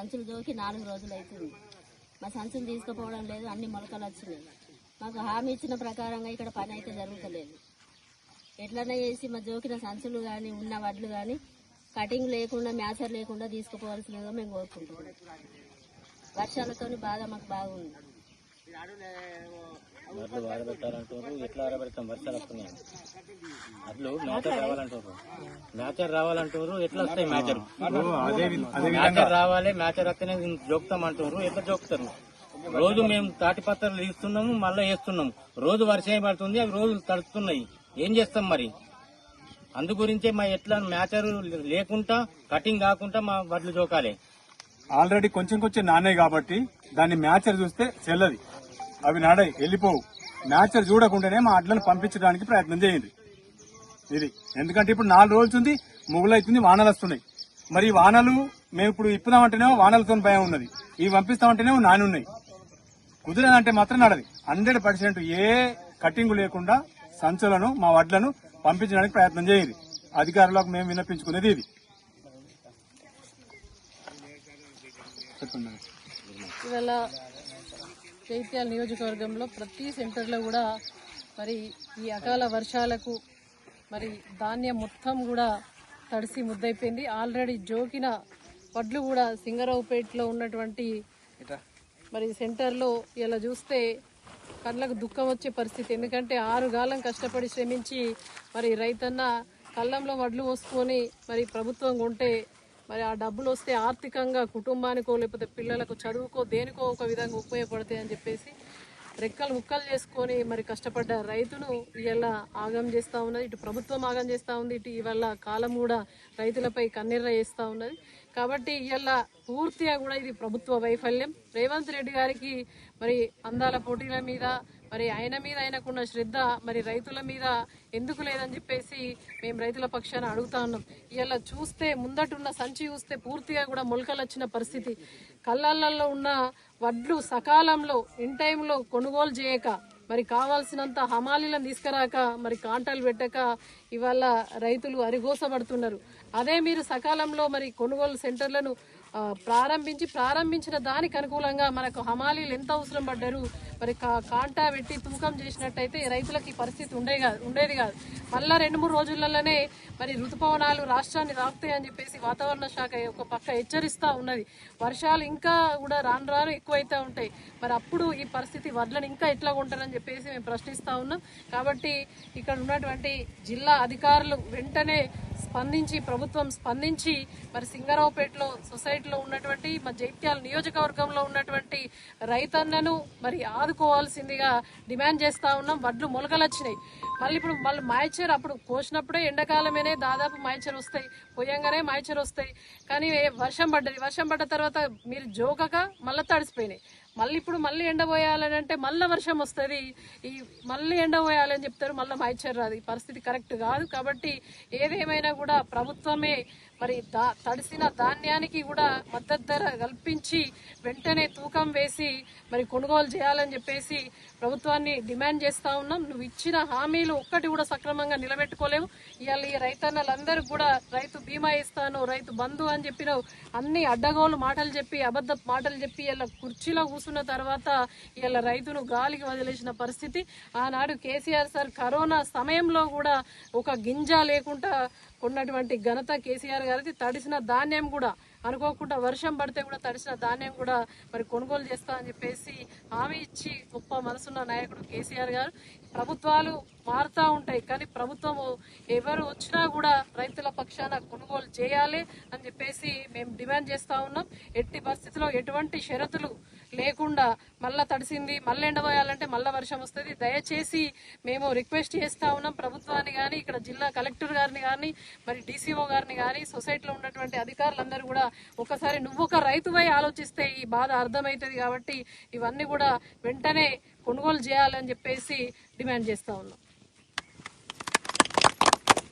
సంచులు జోకి నాలుగు రోజులు అవుతుంది. మా సంచులు తీసుకుపోవడం లేదు అన్ని మొలకలు వచ్చినాయి. మాకు హామీ ఇచ్చిన ప్రకారంగా ఇక్కడ పని అయితే జరుగుతలేదు. ఎట్లనే చేసి మా జోకిన సంచులు కానీ ఉన్న వడ్లు కానీ కటింగ్ లేకుండా మ్యాచర్ లేకుండా తీసుకుపోవాల్సిందిగా మేము కోరుకుంటున్నాం. వర్షాలతోని బాధ మాకు బాగుంది. వడ్లు వాడబెట్టాలంటారు ఎట్లా ఆరబెడతాం వర్షాలు వస్తున్నాయి అట్లు మ్యాచర్ రావాలంటారు మ్యాచర్ రావాలంటారు ఎట్లా వస్తాయి మ్యాచర్? మ్యాచర్ రావాలి మ్యాచర్ వస్తేనే జోకుతాం అంటారు ఎట్లా జోకుతారు? రోజు మేము తాటి పత్రాలు ఇస్తున్నాము మళ్ళీ వేస్తున్నాము. రోజు వర్షం పడుతుంది అవి రోజు తడుస్తున్నాయి. ఏం చేస్తాం మరి? అందు గురించే మా ఎట్లా మ్యాచర్ లేకుండా కటింగ్ కాకుండా మా వడ్లు జోకాలి. ఆల్రెడీ కొంచెం కొంచెం నానే కాబట్టి దాన్ని మ్యాచర్ చూస్తే చెల్లది అవి నడై వెళ్ళిపోవు. మ్యాచర్ చూడకుండానే మా అడ్లను పంపించడానికి ప్రయత్నం చేయండి. ఇది. ఎందుకంటే ఇప్పుడు నాలుగు రోజులు ఉంది మొగులైతుంది వానలు వస్తున్నాయి. మరి వానలు మేము ఇప్పుడు ఇప్పుదామంటేనేమో వానలతో భయం ఉన్నది. ఇవి పంపిస్తామంటేనేమో నాని ఉన్నాయి. కుదిరదంటే మాత్రం నడది. హండ్రెడ్ పర్సెంట్ ఏ కటింగ్ లేకుండా సంచులను మా వడ్లను పంపించడానికి ప్రయత్నం చేయండి. అధికారులకు మేము విన్నపించుకునేది ఇది. చెప్పండి జైత్యాల నియోజకవర్గంలో ప్రతి సెంటర్లో కూడా మరి ఈ అకాల వర్షాలకు మరి ధాన్యం మొత్తం కూడా తడిసి ముద్దైపోయింది ఆల్రెడీ జోకిన వడ్లు కూడా సింగరావుపేటలో ఉన్నటువంటి మరి సెంటర్లో ఇలా చూస్తే కళ్ళకు దుఃఖం వచ్చే పరిస్థితి. ఎందుకంటే ఆరు గాలం కష్టపడి శ్రమించి మరి రైతన్న కళ్ళంలో వడ్లు పోసుకొని మరి ప్రభుత్వం కొంటే మరి ఆ డబ్బులు వస్తే ఆర్థికంగా కుటుంబానికో లేకపోతే పిల్లలకు చదువుకో దేనికో ఒక విధంగా ఉపయోగపడతాయి అని చెప్పేసి రెక్కలు ముక్కలు చేసుకొని మరి కష్టపడ్డ రైతును ఇలా ఆగం చేస్తూ ఉన్నది. ఇటు ప్రభుత్వం ఆగం చేస్తూ ఉంది. ఇటు ఇవాళ కాలం కూడా రైతులపై కన్నెర్ర చేస్తూ ఉన్నది. కాబట్టి ఇలా పూర్తిగా కూడా ఇది ప్రభుత్వ వైఫల్యం. రేవంత్ రెడ్డి గారికి మరి అందాల పోటీల మీద మరి ఆయన మీద ఆయనకున్న శ్రద్ధ మరి రైతుల మీద ఎందుకు లేదని చెప్పేసి మేము రైతుల పక్షాన అడుగుతా ఉన్నాం. ఇలా చూస్తే ముందటున్న సంచి చూస్తే పూర్తిగా కూడా మొలకలు వచ్చిన పరిస్థితి. కళ్ళల్లో ఉన్న వడ్లు సకాలంలో ఇన్ టైంలో కొనుగోలు చేయక మరి కావాల్సినంత హమాలీలను తీసుకురాక మరి కాంటాలు పెట్టక ఇవాళ రైతులు అరిగోసపడుతున్నారు అదే మీరు సకాలంలో మరి కొనుగోలు సెంటర్లను ప్రారంభించి ప్రారంభించిన దానికి అనుకూలంగా మనకు హమాలీలు ఎంత అవసరం పడ్డారు? మరి కా- కాంటా పెట్టి తూకం చేసినట్టయితే రైతులకి పరిస్థితి ఉండే కాదు ఉండేది కాదు. మళ్ళా రెండు మూడు రోజులలోనే మరి ఋతుపవనాలు రాష్ట్రాన్ని రాకుతాయి అని చెప్పేసి వాతావరణ శాఖ ఒక పక్క హెచ్చరిస్తూ ఉన్నది. వర్షాలు ఇంకా కూడా రాను రాను ఎక్కువైతే ఉంటాయి. మరి అప్పుడు ఈ పరిస్థితి వడ్లను ఇంకా ఎట్లా ఉంటారని చెప్పేసి మేము ప్రశ్నిస్తూ ఉన్నాం. కాబట్టి ఇక్కడ ఉన్నటువంటి జిల్లా అధికారులు వెంటనే స్పందించి ప్రభుత్వం స్పందించి మరి సింగరావుపేటలో సొసైటీలో ఉన్నటువంటి మా జైత్యాల నియోజకవర్గంలో ఉన్నటువంటి రైతన్నను మరి ఆదుకోవాల్సిందిగా డిమాండ్ చేస్తా ఉన్నాం. వడ్లు మొలకలు వచ్చినాయి మళ్ళీ ఇప్పుడు మళ్ళీ మాయచర్ అప్పుడు కోసినప్పుడే ఎండాకాలమేనే దాదాపు మాయచర్ వస్తాయి. పోయంగానే మాయచర్ వస్తాయి. కానీ వర్షం పడ్డది. వర్షం పడ్డ తర్వాత మీరు జోకక మళ్ళీ తడిసిపోయినాయి. మళ్ళీ ఇప్పుడు మళ్ళీ ఎండ పోయాలని అంటే మళ్ళీ వర్షం వస్తుంది. ఈ మళ్ళీ ఎండ పోయాలని చెప్తారు మళ్ళీ మాయిచర్ రాదు. ఈ పరిస్థితి కరెక్ట్ కాదు కాబట్టి ఏదేమైనా కూడా ప్రభుత్వమే మరి దా తడిసిన ధాన్యానికి కూడా మద్దతు ధర కల్పించి వెంటనే తూకం వేసి మరి కొనుగోలు చేయాలని చెప్పేసి ప్రభుత్వాన్ని డిమాండ్ చేస్తా ఉన్నాం. నువ్వు ఇచ్చిన హామీలు ఒక్కటి కూడా సక్రమంగా నిలబెట్టుకోలేవు. ఇవాళ ఈ రైతన్నలందరూ కూడా రైతు బీమా ఇస్తాను రైతు బంధు అని చెప్పినావు అన్ని అడ్డగోలు మాటలు చెప్పి అబద్ధ మాటలు చెప్పి ఇలా కుర్చీలో చూసిన తర్వాత ఇలా రైతును గాలికి వదిలేసిన పరిస్థితి. ఆనాడు కేసీఆర్ సార్ కరోనా సమయంలో కూడా ఒక గింజ లేకుండా కొన్నటువంటి ఘనత కేసీఆర్ గారిది. తడిసిన ధాన్యం కూడా అనుకోకుండా వర్షం పడితే కూడా తడిసిన ధాన్యం కూడా మరి కొనుగోలు చేస్తా అని చెప్పేసి హామీ ఇచ్చి గొప్ప మనసున్న నాయకుడు కేసీఆర్ గారు. ప్రభుత్వాలు మారుతూ ఉంటాయి కానీ ప్రభుత్వం ఎవరు వచ్చినా కూడా రైతుల పక్షాన కొనుగోలు చేయాలి అని చెప్పేసి మేము డిమాండ్ చేస్తూ ఉన్నాం. ఎట్టి పరిస్థితిలో ఎటువంటి షరతులు లేకుండా మళ్ళా తడిసింది మళ్ళీ ఎండబోయాలంటే మళ్ళీ వర్షం వస్తుంది. దయచేసి మేము రిక్వెస్ట్ చేస్తా ఉన్నాం ప్రభుత్వాన్ని కానీ ఇక్కడ జిల్లా కలెక్టర్ గారిని కానీ మరి డీసీఓ గారిని కానీ సొసైటీలో ఉన్నటువంటి అధికారులందరూ కూడా ఒకసారి నువ్వు ఒక రైతువై ఆలోచిస్తే ఈ బాధ అర్థమవుతుంది కాబట్టి ఇవన్నీ కూడా వెంటనే కొనుగోలు చేయాలని చెప్పేసి డిమాండ్ చేస్తా ఉన్నాం.